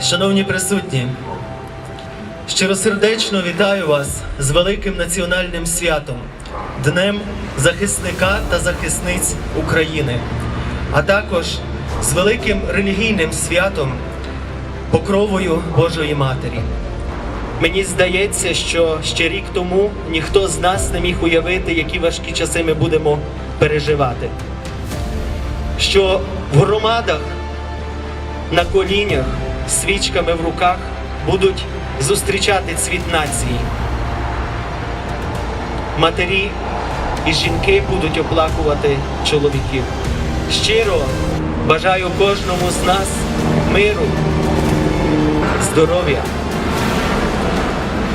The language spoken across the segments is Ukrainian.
Шановні присутні, щиросердечно вітаю вас з великим національним святом, Днем захисника та захисниць України, а також з великим релігійним святом, покровою Божої Матері. Мені здається, що ще рік тому ніхто з нас не міг уявити, які важкі часи ми будемо переживати. Що в громадах на колінях, свічками в руках будуть зустрічати цвіт нації. Матері і жінки будуть оплакувати чоловіків. Щиро бажаю кожному з нас миру, здоров'я,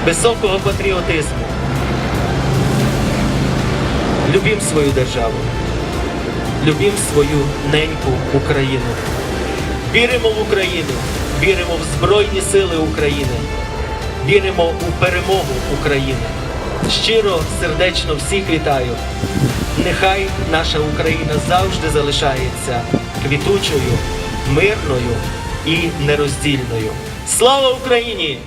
високого патріотизму. Любім свою державу, любім свою неньку Україну. Віримо в Україну, віримо в Збройні Сили України, віримо у перемогу України. Щиро, сердечно всіх вітаю. Нехай наша Україна завжди залишається квітучою, мирною і нероздільною. Слава Україні!